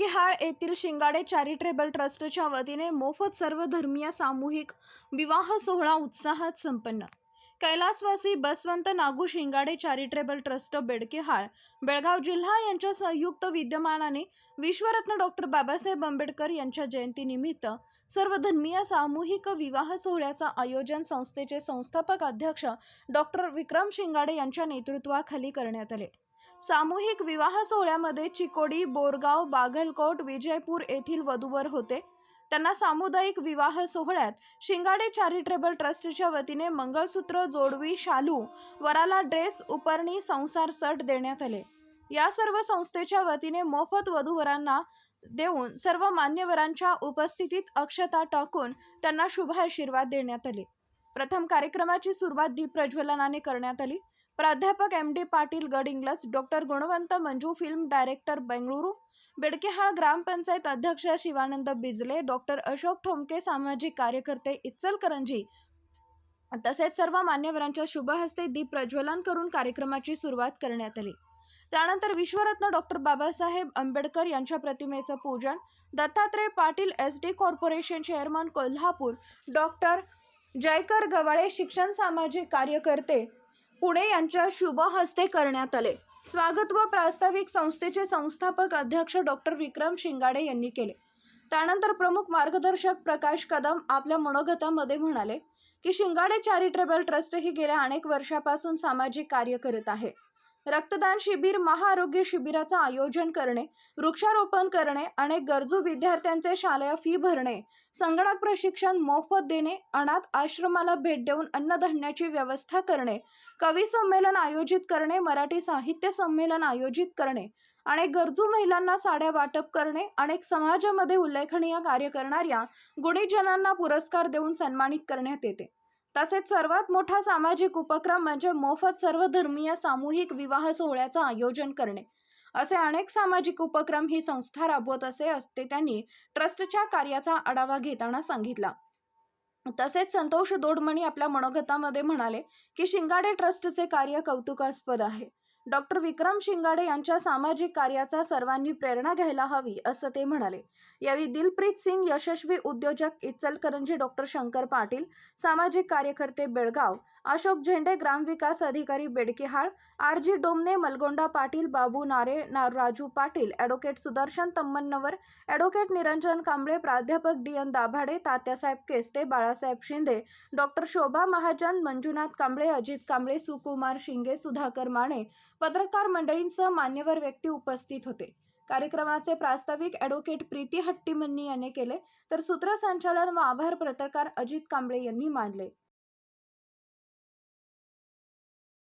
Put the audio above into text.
बेडकेहाळ येथील शिंगाडे चॅरिटेबल ट्रस्टच्या वतीने मोफत सर्वधर्मीय सामूहिक विवाह सोहळा उत्साहात संपन्न. कैलासवासी बसवंत नागू शिंगाडे चॅरिटेबल ट्रस्ट बेडकेहाळ बेळगाव जिल्हा यांच्या संयुक्त विद्यमानाने विश्वरत्न डॉक्टर बाबासाहेब आंबेडकर यांच्या जयंतीनिमित्त सर्वधर्मीय सामूहिक विवाह सोहळ्याचं आयोजन संस्थेचे संस्थापक अध्यक्ष डॉक्टर विक्रम शिंगाडे यांच्या नेतृत्वाखाली करण्यात आले. सामूहिक विवाह सोहळ्यामध्ये चिकोडी बोरगाव बागलकोट विजयपूर येथील वधूवर होते. त्यांना सामुदायिक विवाह सोहळ्यात शिंगाडे चॅरिटेबल ट्रस्टच्या वतीने मंगळसूत्र जोडवी शालू वराला ड्रेस उपरणी संसार सट देण्यात आले. या सर्व संस्थेच्या वतीने मोफत वधूवरांना देऊन सर्व मान्यवरांच्या उपस्थितीत अक्षता टाकून त्यांना शुभ आशीर्वाद देण्यात आले. प्रथम कार्यक्रमाची सुरुवात दीप प्रज्वलनाने करण्यात आली. प्राध्यापक एम डी पाटील गड इंग्लस doctor Gunwant Manju film director Bengaluru Bedkihal gram panchayat अध्यक्ष शिवानंद बिजले डॉक्टर अशोक ठोमके सामाजिक कार्यकर्ते इचलकरंजी. तसेच सर्व मान्यवरांच्या शुभहस्ते दीप प्रज्वलन करून कार्यक्रमाची सुरुवात करण्यात आली. त्यानंतर विश्वरत्न डॉक्टर बाबासाहेब आंबेडकर यांच्या प्रतिमेचं पूजन Dattatray Patil S D corporation chairman Kolhapur doctor Jaykar Gawale शिक्षण सामाजिक कार्यकर्ते पुणे यांच्या शुभ हस्ते करण्यात आले. स्वागत व प्रास्ताविक संस्थेचे संस्थापक अध्यक्ष डॉक्टर विक्रम शिंगाडे यांनी केले. त्यानंतर प्रमुख मार्गदर्शक प्रकाश कदम आपल्या मनोगतामध्ये म्हणाले की शिंगाडे चॅरिटेबल ट्रस्ट ही गेल्या अनेक वर्षापासून सामाजिक कार्य करत आहे. रक्तदान शिबिर महाआरोग्य शिबिराचं आयोजन करणे वृक्षारोपण करणे अनेक गरजू विद्यार्थ्यांचे शालेय फी भरणे संगणक प्रशिक्षण मोफत देणे अनाथ आश्रमाला भेट देऊन अन्नधान्याची व्यवस्था करणे कवी संमेलन आयोजित करणे मराठी साहित्य संमेलन आयोजित करणे अनेक गरजू महिलांना साड्या वाटप करणे अनेक समाजामध्ये उल्लेखनीय कार्य करणाऱ्या गुणीजनांना पुरस्कार देऊन सन्मानित करण्यात येते. तसेच सर्वात मोठा सामाजिक उपक्रम म्हणजे मोफत सर्वधर्मीय सामूहिक विवाह सोहळ्याचं आयोजन करणे. असे अनेक सामाजिक उपक्रम ही संस्था राबवत असे असते त्यांनी ट्रस्टच्या कार्याचा आढावा घेताना सांगितला. तसेच संतोष दोडमणी आपल्या मनोगतामध्ये म्हणाले की शिंगाडे ट्रस्टचे कार्य कौतुकास्पद आहे. डॉक्टर विक्रम शिंगाडे यांच्या सामाजिक कार्याचा सर्वांनी प्रेरणा घ्यायला हवी असं ते म्हणाले. यावेळी दिलप्रीत सिंग यशस्वी उद्योजक इचलकरंजी डॉक्टर शंकर पाटील सामाजिक कार्यकर्ते बेळगाव अशोक झेंडे ग्रामविकास अधिकारी बेडकेहाळ आर जी डोमने मलगोंडा पाटील बाबू नारे ना राजू पाटील ॲडव्होकेट सुदर्शन तम्मन्नवर ॲडव्होकेट निरंजन कांबळे प्राध्यापक D N Dabhade Tatyasaheb Keste Balasaheb Shinde doctor Shobha Mahajan Manjunath Kamble Ajit Kamble Sukumar Shinge Sudhakar Mane पत्रकार मंडळींसह मान्यवर व्यक्ती उपस्थित होते. कार्यक्रमाचे प्रास्ताविक ॲडव्होकेट प्रीती हट्टीमन्नी यांनी केले तर सूत्रसंचालन व आभार पत्रकार अजित कांबळे यांनी मानले.